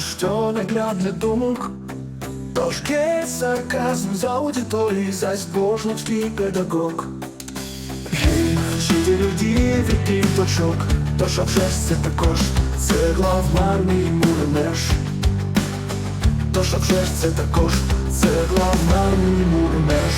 що не думок, Трошки сарказм з аудиторії, зась божницький педагог. Гей, вчителю діє від діточок, тож це також цегла в марний мурнеш. Тож це також цегла в марний мурнеш.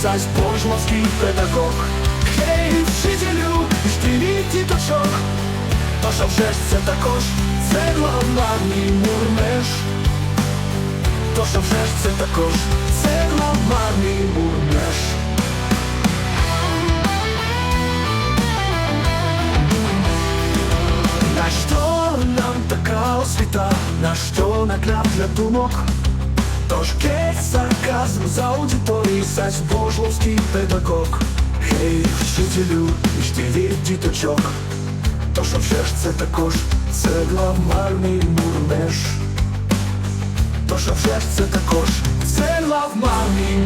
Аудиторії, зась божмовський педагог. Гей, вчителю, шкілі діточок, Тож а вже ж це також цегла в марний мурнеш. Тож вже ж це також цегла в марний мурнеш. На що нам така освіта, на що нагляд для думок? Тож гей, сарказм за аудиторией Сась божловський педагог. Гей, вчителю, жди від діточок. Тож а вже ж це також це в мурмеш. Тож а вже ж це також це в марний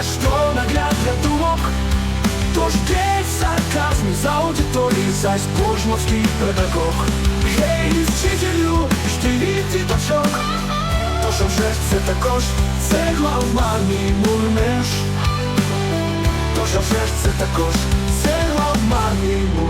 освіта, что нагляд для думок? Тож десь сарказм з аудиторії, зась божмовський педагог. Гей, вчителю, жди діточок. То що вже ж це також це глава мій мурмеш То що вже ж це також це глава мій мурнеш.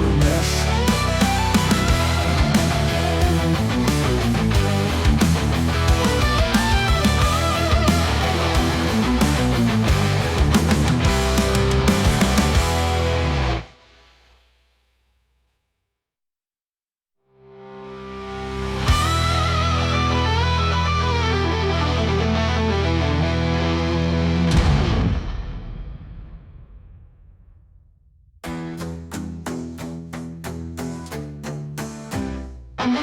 Проти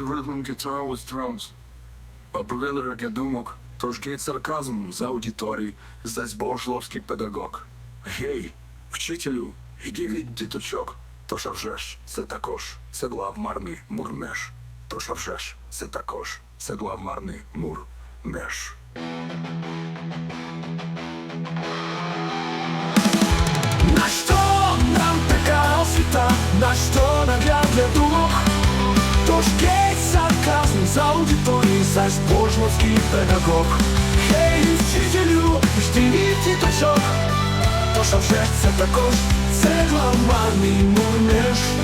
ритм guitar with drums. Для думок, трошки сарказм з аудиторії, зась богословський педагог. Гей, вчителю, іди від діточок. Вже ж, це також седла в марний а вже ж, це також седла в марний мурнеш. На що нам така освіта, на нагляд для думок? Тож гей, сарказм з аудиторії, зась божмовський педагог. Гей, вчителю, жди від діточок. Тож а вже це також це марний мурнеш.